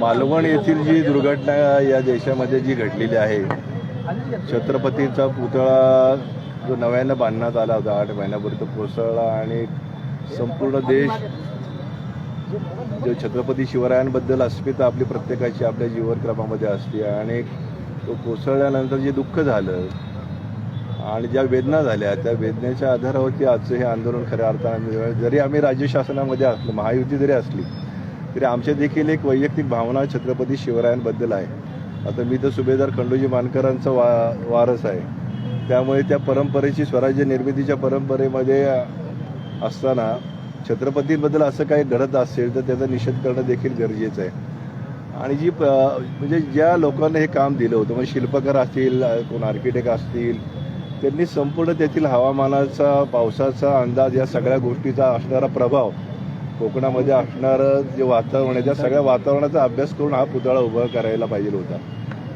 मालवण येथील जी दुर्घटना या देशामध्ये जी घडलेली आहे छत्रपतीचा पुतळा जो नव्यानं बांधण्यात आला होता आठ महिन्यापूर्वी तो कोसळला आणि संपूर्ण देश जो छत्रपती शिवरायांबद्दल अस्मिता आपली प्रत्येकाची आपल्या जीवनक्रमामध्ये असते आणि तो कोसळल्यानंतर जे दुःख झालं आणि ज्या वेदना झाल्या त्या वेदनेच्या आधारावरती आजचं हे आंदोलन खऱ्या अर्थाने जरी आम्ही राज्य शासनामध्ये असलो महायुती जरी असली तरी आमच्या देखील एक वैयक्तिक भावना छत्रपती शिवरायांबद्दल आहे. आता मी तर सुभेदार खंडोजी मानकरांचा वा वारस आहे. त्यामुळे त्या परंपरेची स्वराज्य निर्मितीच्या परंपरेमध्ये असताना छत्रपतींबद्दल असं काही घडत असेल तर त्याचा निषेध करणं देखील गरजेचं आहे. आणि जी प म्हणजे ज्या लोकांना हे काम दिलं होतं म्हणजे शिल्पकार असतील कोण आर्किटेक्ट असतील त्यांनी संपूर्ण तेथील हवामानाचा पावसाचा अंदाज या सगळ्या गोष्टीचा असणारा प्रभाव कोकणामध्ये असणारं जे वातावरण आहे त्या सगळ्या वातावरणाचा अभ्यास करून हा पुतळा उभा करायला पाहिजे होता.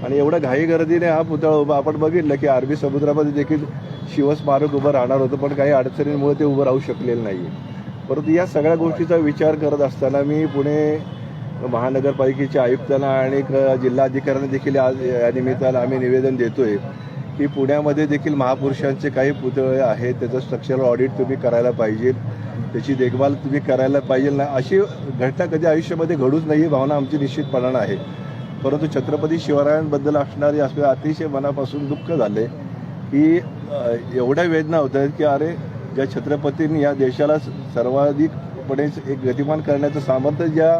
आणि एवढ्या घाई गर्दीने हा पुतळा उभा आपण बघितलं की अरबी समुद्रामध्ये देखील शिवस्मारक उभं राहणार होतं पण काही अडचणींमुळे ते उभं राहू शकलेलं नाही परंतु या सगळ्या गोष्टीचा विचार करत असताना मी पुणे महानगरपालिकेच्या आयुक्तांना आणि जिल्हाधिकाऱ्यांना देखील आज या निमित्तानं आम्ही निवेदन देतोय की पुण्यामध्ये देखील महापुरुषांचे काही पुतळे आहेत त्याचं स्ट्रक्चरल ऑडिट तुम्ही करायला पाहिजे. त्याची देखभाल तुम्ही करायला पाहिजे ना अशी घटना कधी आयुष्यामध्ये घडूच नाही ही भावना आमची निश्चितपणानं आहे. परंतु छत्रपती शिवरायांबद्दल असणारी असं अतिशय मनापासून दुःख झाले की एवढ्या वेदना होत आहेत की अरे ज्या छत्रपतींनी या देशाला सर्वाधिकपणे एक गतिमान करण्याचं सामर्थ्य ज्या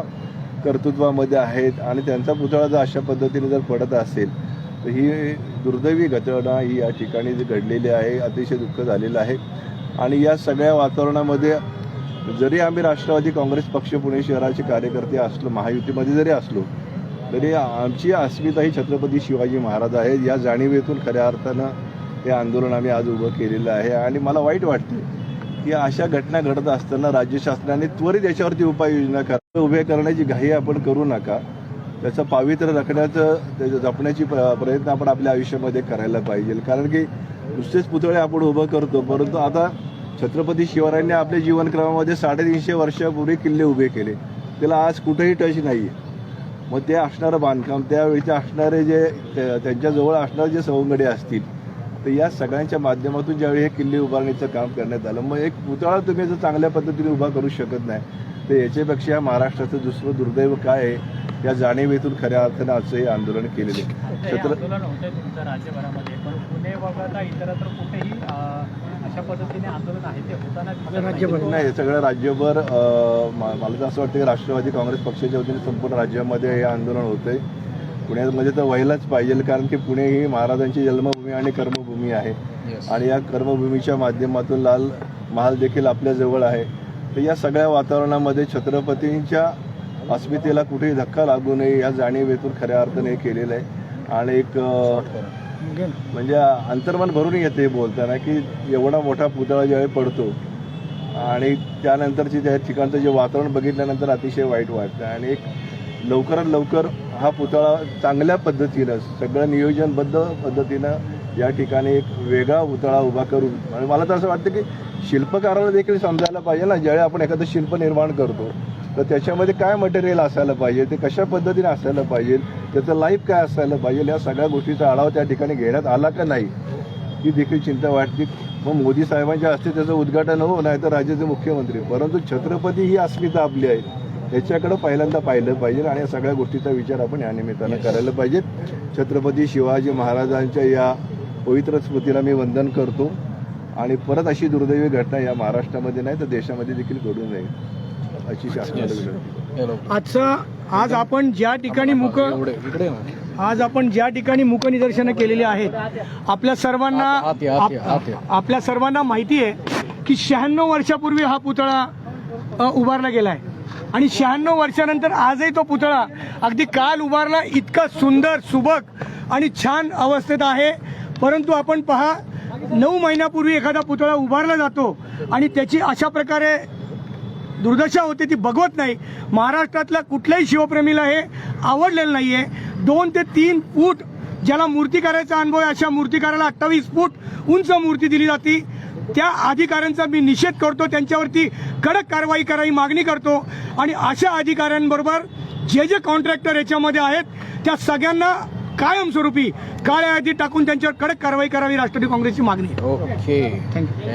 कर्तृत्वामध्ये आहेत आणि त्यांचा पुतळा जर अशा पद्धतीने जर पडत असेल तर ही दुर्दैवी घटना ही या ठिकाणी जी घडलेली आहे अतिशय दुःख झालेलं आहे. आणि या सगळ्या वातावरणामध्ये जरी आम्ही राष्ट्रवादी काँग्रेस पक्ष पुणे शहराचे कार्यकर्ते असलो महायुतीमध्ये जरी असलो तरी आमची अस्मिता ही छत्रपती शिवाजी महाराज आहेत. या जाणीवेतून खऱ्या अर्थानं हे आंदोलन आम्ही आज उभं केलेलं आहे. आणि मला वाईट वाटते की अशा घटना घडत असताना राज्य शासनाने त्वरित याच्यावरती उपाययोजना करा. उभे करण्याची घाई आपण करू नका. त्याचं पावित्र्य राखण्याचं त्याचं जपण्याची प्र- प्रयत्न आपण आपल्या आयुष्यामध्ये करायला पाहिजे. कारण की नुसतेच पुतळे आपण उभं करतो परंतु आता छत्रपती शिवरायांनी आपल्या जीवनक्रमामध्ये साडेतीनशे वर्षापूर्वी किल्ले उभे केले. त्याला आज कुठेही टच नाही आहे मग ते असणारं बांधकाम त्यावेळीचे असणारे जे त्या- त्यांच्याजवळ असणारे जे सवंगडे असतील तर या सगळ्यांच्या माध्यमातून ज्यावेळी हे किल्ले उभारण्याचं काम करण्यात आलं मग एक पुतळा तुम्ही जर चांगल्या पद्धतीने उभा करू शकत नाही तर याच्यापेक्षा महाराष्ट्राचं दुसरं दुर्दैव काय आहे? या जाणीवेतून खऱ्या अर्थानं आजचं हे आंदोलन केलेलं. छत्र आंदोलन होतंय तुमचं राज्यभरामध्ये पण पुणे वगळता इतरत्र कुठेही अं, अशा पद्धतीने आंदोलन आहे ते होताना दिसत नाही. हे सगळं राज्यभर मला तर असं वाटतं की राष्ट्रवादी काँग्रेस पक्षाच्या वतीने संपूर्ण राज्यामध्ये हे आंदोलन होतंय. पुण्यामध्ये तर व्हायलाच पाहिजे कारण की पुणे ही महाराजांची जन्मभूमी आणि कर्मभूमी आहे. आणि या कर्मभूमीच्या माध्यमातून लाल महाल देखील आपल्या जवळ आहे. तर या सगळ्या वातावरणामध्ये छत्रपतींच्या अस्मितेला कुठेही धक्का लागू नये या जाणीवेतून खऱ्या अर्थाने हे केलेलं आहे. आणि एक म्हणजे अंतर्मन भरून येते बोलताना की एवढा मोठा पुतळा ज्यावेळी पडतो आणि त्यानंतरची त्या ठिकाणचं जे वातावरण बघितल्यानंतर अतिशय वाईट वाटतं. आणि एक लवकरात लवकर हा पुतळा चांगल्या पद्धतीनं सगळं नियोजनबद्ध पद्धतीनं या ठिकाणी एक वेगळा पुतळा उभा करून आणि मला तर असं वाटतं की शिल्पकाराला देखील समजायला पाहिजे ना. ज्यावेळी आपण एखादं शिल्प निर्माण करतो तर त्याच्यामध्ये काय मटेरियल असायला पाहिजे ते कशा पद्धतीने असायला पाहिजे त्याचं लाईफ काय असायला पाहिजे या सगळ्या गोष्टीचा आढावा त्या ठिकाणी घेण्यात आला का नाही ही देखील चिंता वाटते. मग मोदी साहेबांच्या हस्ते त्याचं उद्घाटन हो नाही तर राज्याचे मुख्यमंत्री. परंतु छत्रपती ही अस्मिता आपली आहे. याच्याकडं पहिल्यांदा पाहिलं पाहिजे आणि या सगळ्या गोष्टीचा विचार आपण या निमित्तानं करायला पाहिजे छत्रपती शिवाजी महाराजांच्या या पवित्र स्मृतीला मी वंदन करतो. आणि परत अशी दुर्दैवी घटना या महाराष्ट्रामध्ये नाही तर देशामध्ये देखील घडू नये अशी शासनाला विनंती आजचा आज आपण ज्या ठिकाणी मुक आज आपण ज्या ठिकाणी मुकनिदर्शनं केलेली आहेत आपल्या सर्वांना आप- आपल्या सर्वांना माहिती आहे की शहाण्णव वर्षापूर्वी हा पुतळा उभारला गेला आहे आणि शहाण्णव वर्षानंतर आजही तो पुतळा अगदी काल उभारला इतका सुंदर सुबक आणि छान अवस्थेत आहे. परंतु आपण पहा नऊ महिन्यापूर्वी एखादा पुतळा उभारला जातो आणि त्याची अशा प्रकारे दुर्दशा होते ती बघवत नाही. महाराष्ट्रातल्या कुठल्याही शिवप्रेमीला हे आवडलेलं नाहीये. दोन ते तीन फूट ज्याला मूर्तिकाराचा अनुभव आहे अशा मूर्तिकाराला अठ्ठावीस फूट उंच मूर्ती दिली जाते. त्या अधिकाऱ्यांचा मी निषेध करतो त्यांच्यावरती कडक कारवाई करावी मागणी करतो. आणि अशा अधिकाऱ्यांबरोबर जे जे कॉन्ट्रॅक्टर याच्यामध्ये आहेत त्या सगळ्यांना कायमस्वरूपी काळ्या यादीत टाकून त्यांच्यावर कडक कारवाई करावी राष्ट्रवादी काँग्रेसची मागणी ओके थँक्यू